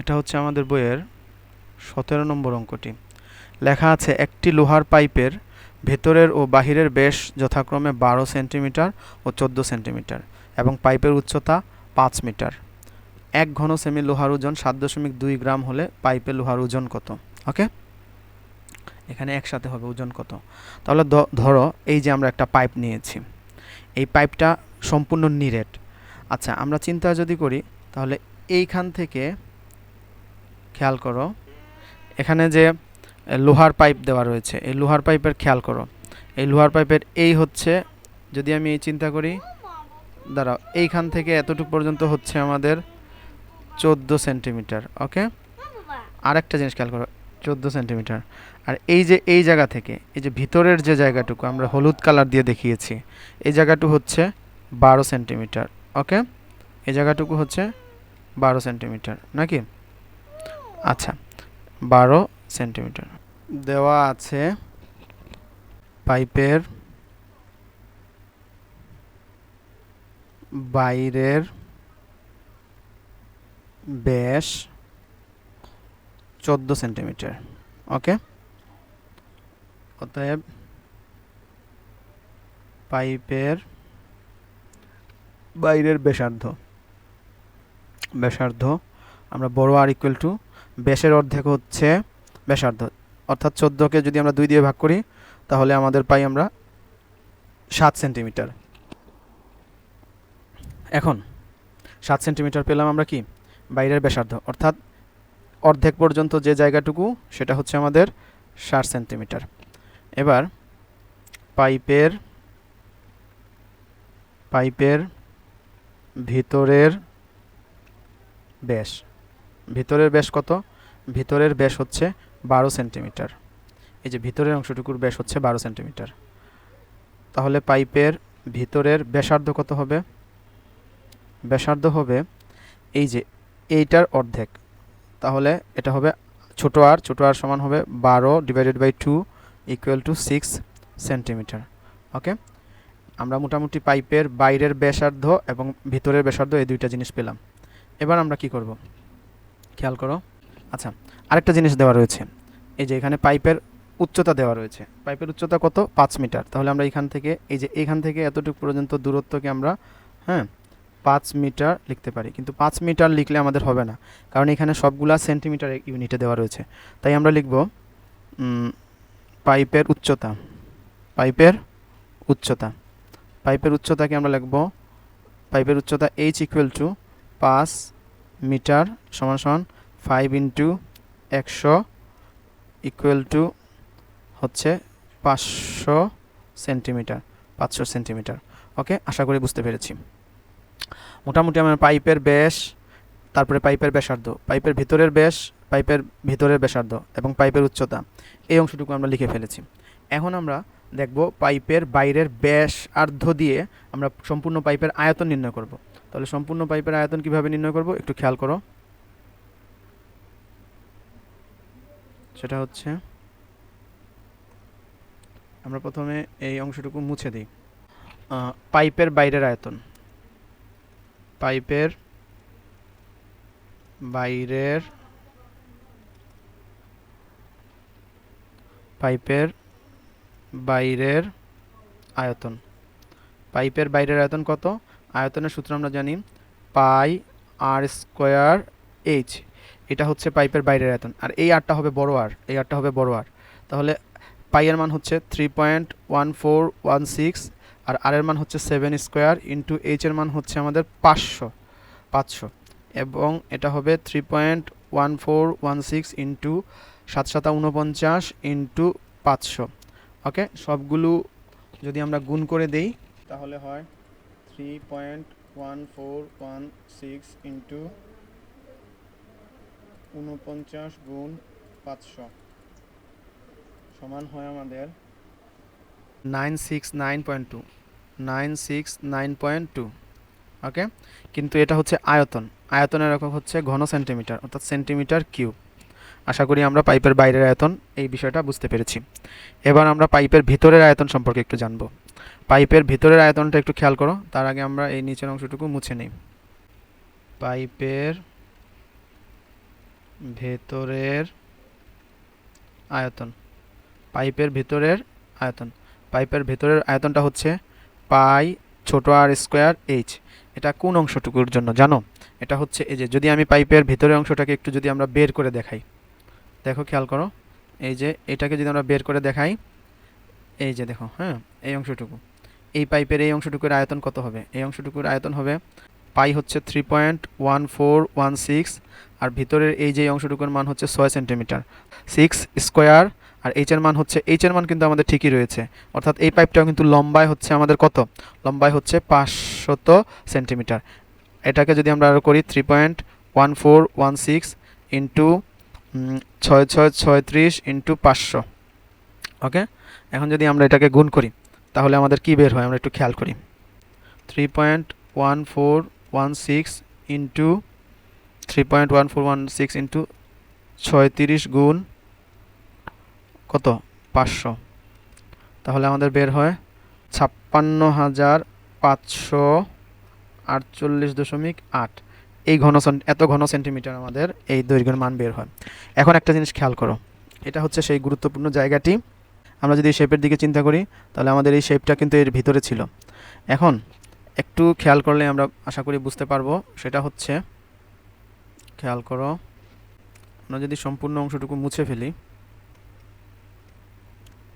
এটা হচ্ছে আমাদের বইয়ের সতেরো নম্বর অঙ্কটি। লেখা আছে, একটি লোহার পাইপের ভেতরের ও বাহিরের বেশ যথাক্রমে বারো সেন্টিমিটার ও চোদ্দ সেন্টিমিটার এবং পাইপের উচ্চতা পাঁচ মিটার। এক ঘন সেমি লোহার ওজন সাত দশমিক দুই গ্রাম হলে পাইপের লোহার ওজন কত? ওকে? এখানে একসাথে হবে ওজন কত? তাহলে ধরো এই যে আমরা একটা পাইপ নিয়েছি। এই পাইপটা সম্পূর্ণ নিরেট। আচ্ছা আমরা চিন্তা যদি করি, তাহলে এইখান থেকে খেয়াল করো। এখানে যে লোহার পাইপ দেওয়া রয়েছে, এই লোহার পাইপের খেয়াল করো। এই লোহার পাইপের এই হচ্ছে, যদি আমি এই চিন্তা করি, দাঁড়াও, এইখান থেকে এতটুকু পর্যন্ত হচ্ছে আমাদের চোদ্দ সেন্টিমিটার, ওকে? আরেকটা জিনিস খেয়াল করো, চোদ্দ সেন্টিমিটার। আর এই যে, এই জায়গা থেকে, এই যে ভিতরের যে জায়গাটুকু আমরা হলুদ কালার দিয়ে দেখিয়েছি, এই জায়গাটু হচ্ছে বারো সেন্টিমিটার, ওকে? এই জায়গাটুকু হচ্ছে বারো সেন্টিমিটার, নাকি? আচ্ছা বারো সেন্টিমিটার। দেওয়া আছে পাইপের বাইরের ব্যাস চোদ্দ সেন্টিমিটার, ওকে? অতএব পাইপের বাইরের ব্যাসার্ধ ব্যাসার্ধ আমরা বড় আর ইকুয়াল টু ব্যাসের অর্ধেক হচ্ছে ব্যাসার্ধ। অর্থাৎ চোদ্দোকে যদি আমরা দুই দিয়ে ভাগ করি, তাহলে আমাদের পাই আমরা সাত সেন্টিমিটার। এখন সাত সেন্টিমিটার পেলাম আমরা কি? বাইরের ব্যাসার্ধ। অর্থাৎ অর্ধেক পর্যন্ত যে জায়গাটুকু, সেটা হচ্ছে আমাদের ষাট সেন্টিমিটার। এবার পাইপের পাইপের ভিতরের ব্যাস। ভিতরের ব্যাস কত? ভিতরের ব্যাস হচ্ছে বারো সেন্টিমিটার। এই যে ভিতরের অংশটুকুর ব্যাস হচ্ছে বারো সেন্টিমিটার। তাহলে পাইপের ভিতরের ব্যাসার্ধ কত হবে? ব্যাসার্ধ হবে এই যে এইটার অর্ধেক। তাহলে এটা হবে ছোট আর ছোট আর সমান হবে বারো divided by two equal to six centimetre okay আমরা মোটামুটি পাইপের বাইরের ব্যাসার্ধ এবং ভিতরের ব্যাসার্ধ এই দুইটা জিনিস পেলাম। এবার আমরা কি করব? খেয়াল করো। আচ্ছা আরেকটা জিনিস দেওয়া রয়েছে। এই যে এখানে পাইপের উচ্চতা দেওয়া রয়েছে। পাইপের উচ্চতা কত? পাঁচ মিটার। তাহলে আমরা এখান থেকে, এই যে এখান থেকে এতটুকু পর্যন্ত দূরত্বকে আমরা হ্যাঁ পাঁচ মিটার লিখতে পারি। কিন্তু পাঁচ মিটার লিখলে আমাদের হবে না। কারণ এখানে সবগুলা সেন্টিমিটার ইউনিটে দেওয়া রয়েছে। তাই আমরা লিখব পাইপের উচ্চতা। পাইপের উচ্চতা। পাইপের উচ্চতাকে আমরা লিখব, পাইপের উচ্চতা এইচ ইকুয়াল টু পাঁচ মিটার সমান সমান ফাইভ ইন্টু একশো ইকুয়াল টু হচ্ছে পাঁচশো সেন্টিমিটার পাঁচশো সেন্টিমিটার। ওকে? আশা করি বুঝতে পেরেছি। মোটামুটি আমার পাইপের ব্যাস, তারপরে পাইপের ব্যাসার্ধ, পাইপের ভিতরের ব্যাস, পাইপের ভিতরের ব্যাসার্ধ এবং পাইপের উচ্চতা, এই অংশটুকু আমরা লিখে ফেলেছি। এখন আমরা দেখব পাইপের বাইরের ব্যাসার্ধ দিয়ে আমরা সম্পূর্ণ পাইপের আয়তন নির্ণয় করব। তাহলে সম্পূর্ণ পাইপের আয়তন কীভাবে নির্ণয় করব? একটু খেয়াল করো। সেটা হচ্ছে, আমরা প্রথমে এই অংশটুকু মুছে দিই। পাইপের বাইরের আয়তন। পাইপের বাইরের পাইপের বাইরের আয়তন। পাইপের বাইরের আয়তন কত? আয়তনের সূত্র আমরা জানি পাই আর স্কোয়ার এইচ। এটা হচ্ছে পাইপের বাইরের আয়তন। আর এই আরটা হবে বড় আর, এই আরটা হবে বড় আর। তাহলে পাইয়ের মান হচ্ছে three point one four one six আর আর এর মান হচ্ছে সেভেন স্কোয়ার ইন্টু এইচ এর মান হচ্ছে আমাদের পাঁচশো পাঁচশো। এবং এটা হবে three point one four one six into সাত সাতা উনপঞ্চাশ ইন্টু পাঁচশো। ওকে সবগুলো যদি আমরা গুণ করে দেই, তাহলে হয় three point one four one six into উনপঞ্চাশ গুণ পাঁচশো। সমান হয় আমাদের nine six nine point two nine six nine point two okay কিন্তু এটা হচ্ছে আয়তন। আয়তনের একক হচ্ছে ঘন সেন্টিমিটার অর্থাৎ সেন্টিমিটার কিউব আশা করি আমরা পাইপের বাইরের আয়তন এই বিষয়টা বুঝতে পেরেছি। এবার আমরা পাইপের ভিতরের আয়তন সম্পর্কে একটু জানব। পাইপের ভিতরের আয়তনটা একটু খেয়াল করো, তার আগে আমরা এই নিচের অংশটুকু মুছে নিই। পাইপের ভেতরের আয়তন, পাইপের ভিতরের আয়তন, পাইপের ভেতরের আয়তনটা হচ্ছে পাই ছোট আর স্কোয়ার এইচ এটা কোন অংশটুকুর জন্য জানো? এটা হচ্ছে এই যে, যদি আমি পাইপের ভেতরের অংশটাকে একটু যদি আমরা বের করে দেখাই, দেখো খেয়াল করো, এই যে এটাকে যদি আমরা বের করে দেখাই, এই যে দেখো হ্যাঁ এই অংশটুকু। এই পাইপের এই অংশটুকুর আয়তন কত হবে? এই অংশটুকুর আয়তন হবে পাই হচ্ছে three point one four one six আর ভিতরের এই যে অংশটুকুর মান হচ্ছে ছয় সেন্টিমিটার সিক্স স্কোয়ার আর এইচ এর মান হচ্ছে এইচ এর মান কিন্তু আমাদের ঠিকই রয়েছে। অর্থাৎ এই পাইপটাও কিন্তু লম্বায় হচ্ছে আমাদের কত? লম্বায় হচ্ছে পাঁচশত সেন্টিমিটার। এটাকে যদি আমরা আরও করি three point one four one six into ছয় ছয় ছয়ত্রিশ ইন্টু পাঁচশো। ওকে এখন যদি আমরা এটাকে গুণ করি তাহলে আমাদের কি বের হয়? আমরা একটু খেয়াল করি। Three point one four one six into three point one four one six into ছয়ত্রিশ গুণ কত? পাঁচশো। তাহলে আমাদের বের হয় ছাপ্পান্ন হাজার পাঁচশো আটচল্লিশ দশমিক আট। এই ঘন এত ঘন সেন্টিমিটার আমাদের এই দৈর্ঘ্যের মান বের হয়। এখন একটা জিনিস খেয়াল করো। এটা হচ্ছে সেই গুরুত্বপূর্ণ জায়গাটি। আমরা যদি এই শেপের দিকে চিন্তা করি, তাহলে আমাদের এই শেপটা কিন্তু এর ভিতরে ছিল। এখন একটু খেয়াল করলে আমরা আশা করি বুঝতে পারব, সেটা হচ্ছে, খেয়াল করো, আমরা যদি সম্পূর্ণ অংশটুকু মুছে ফেলি,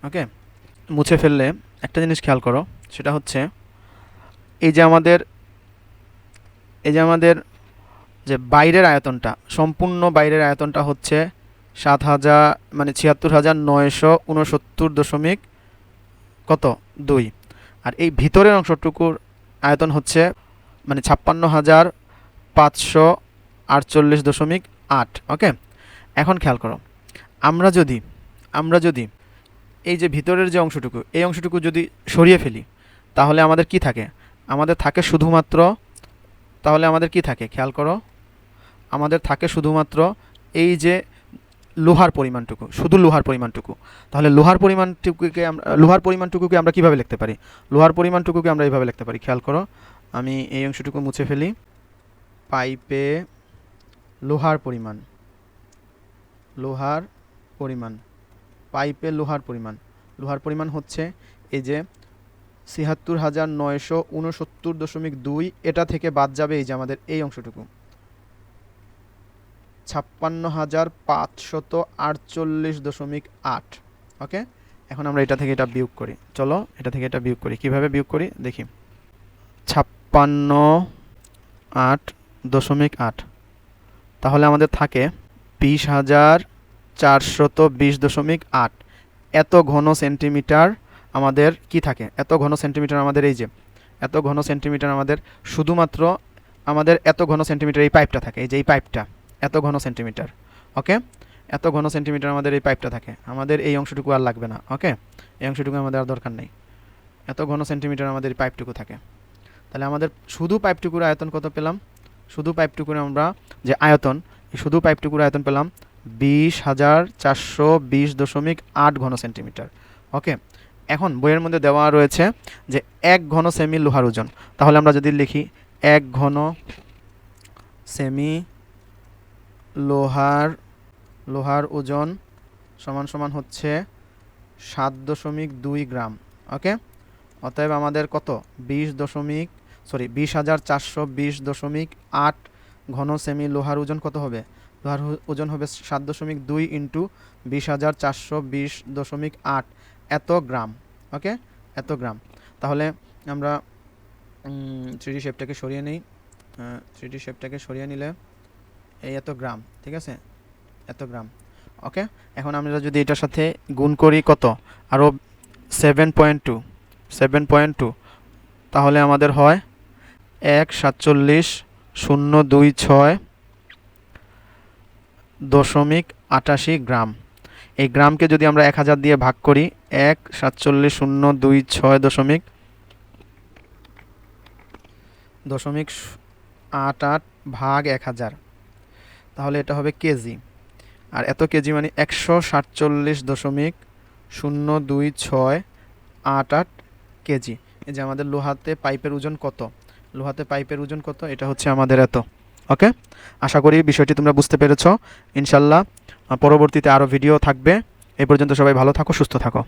ওকে? মুছে ফেললে একটা জিনিস খেয়াল করো, সেটা হচ্ছে, এই যে আমাদের, এই যে আমাদের যে বাইরের আয়তনটা, সম্পূর্ণ বাইরের আয়তনটা হচ্ছে সাত হাজার মানে ছিয়াত্তর হাজার নয়শো উনসত্তর দশমিক কত? দুই। আর এই ভিতরের অংশটুকুর আয়তন হচ্ছে মানে ছাপ্পান্ন হাজার পাঁচশো আটচল্লিশ দশমিক আট, ওকে? এখন খেয়াল করো। আমরা যদি আমরা যদি এই যে ভিতরের যে অংশটুকু, এই অংশটুকু যদি সরিয়ে ফেলি, তাহলে আমাদের কি থাকে? আমাদের থাকে শুধুমাত্র, তাহলে আমাদের কি থাকে? খেয়াল করো। আমাদের থাকে শুধুমাত্র এই যে লোহার পরিমাণটুকু, শুধু লোহার পরিমাণটুকু। তাহলে লোহার পরিমাণটুকুকে আমরা লোহার পরিমাণটুকুকে আমরা কীভাবে লিখতে পারি? লোহার পরিমাণটুকুকে আমরা এইভাবে লিখতে পারি। খেয়াল করো, আমি এই অংশটুকু মুছে ফেলি। পাইপে লোহার পরিমাণ লোহার পরিমাণ, পাইপে লোহার পরিমাণ। লোহার পরিমাণ হচ্ছে এই যে ছিয়াত্তর হাজার নয়শো উনসত্তর দশমিক দুই, এটা থেকে বাদ যাবে এই যে আমাদের এই অংশটুকু। ছাপ্পান্ন হাজার পাঁচশত আটচল্লিশ দশমিক আট। ওকে? এখন আমরা এটা থেকে এটা বিয়োগ করি। চলো, এটা থেকে এটা বিয়োগ করি। কীভাবে বিয়োগ করি? দেখি। ছাপ্পান্ন আট দশমিক আট। তাহলে আমাদের থাকে বিশ হাজার চারশত বিশ দশমিক আট। এত ঘন সেন্টিমিটার আমাদের কি থাকে? এত ঘন সেন্টিমিটার আমাদের এই যে, এত ঘন সেন্টিমিটার আমাদের শুধুমাত্র আমাদের এত ঘন সেন্টিমিটার এই পাইপটা থাকে, এই যে এই পাইপটা এত ঘন সেন্টিমিটার, ওকে? এত ঘন সেন্টিমিটার আমাদের এই পাইপটা থাকে। আমাদের এই অংশটুকু আর লাগবে না, ওকে? এই অংশটুকু আমাদের আর দরকার নেই। এত ঘন সেন্টিমিটার আমাদের এই পাইপটুকু থাকে। তাহলে আমাদের শুধু পাইপটুকুর আয়তন কত পেলাম? শুধু পাইপটুকুর আমরা যে আয়তন শুধু পাইপটুকুর আয়তন পেলাম বিশ হাজার চারশো বিশ দশমিক আট ঘন সেন্টিমিটার, ওকে? এখন বইয়ের মধ্যে দেওয়া রয়েছে যে এক ঘন সেমি লোহার ওজন। তাহলে আমরা যদি লিখি এক ঘন সেমি লোহার লোহার ওজন সমান সমান হচ্ছে সাত দশমিক দুই গ্রাম, ওকে? অতএব আমাদের কত? বিশ দশমিক, সরি, বিশ হাজার চারশো বিশ দশমিক আট ঘন সেমি লোহার ওজন কত হবে? লোহার ওজন হবে সাত দশমিক দুই ইন্টু বিশ হাজার চারশো বিশ দশমিক আট, এত গ্রাম, ওকে? এত গ্রাম। তাহলে আমরা থ্রিডি শেপটাকে সরিয়ে নিই। থ্রিডি শেপটাকে সরিয়ে নিলে এই এত গ্রাম, ঠিক আছে? এত গ্রাম, ওকে? এখন আমরা যদি এটার সাথে গুণ করি কত? আরও seven point two seven point two তাহলে আমাদের হয় এক সাতচল্লিশ শূন্য দুই ছয় দশমিক আটাশি গ্রাম। এই গ্রামকে যদি আমরা এক হাজার দিয়ে ভাগ করি, এক সাতচল্লিশ শূন্য দুই ছয় দশমিক দশমিক আট আট ভাগ এক হাজার। তাহলে এটা হবে কেজি। আর এত কেজি মানে একশো সাতচল্লিশ দশমিক শূন্য দুই ছয় আট আট কেজি। এই যে আমাদের লোহাতে পাইপের ওজন কত? লোহাতে পাইপের ওজন কত? এটা হচ্ছে আমাদের এত। ওকে? আশা করি বিষয়টি তোমরা বুঝতে পেরেছ। ইনশাল্লাহ পরবর্তীতে আরও ভিডিও থাকবে। এ পর্যন্ত সবাই ভালো থাকো, সুস্থ থাকো।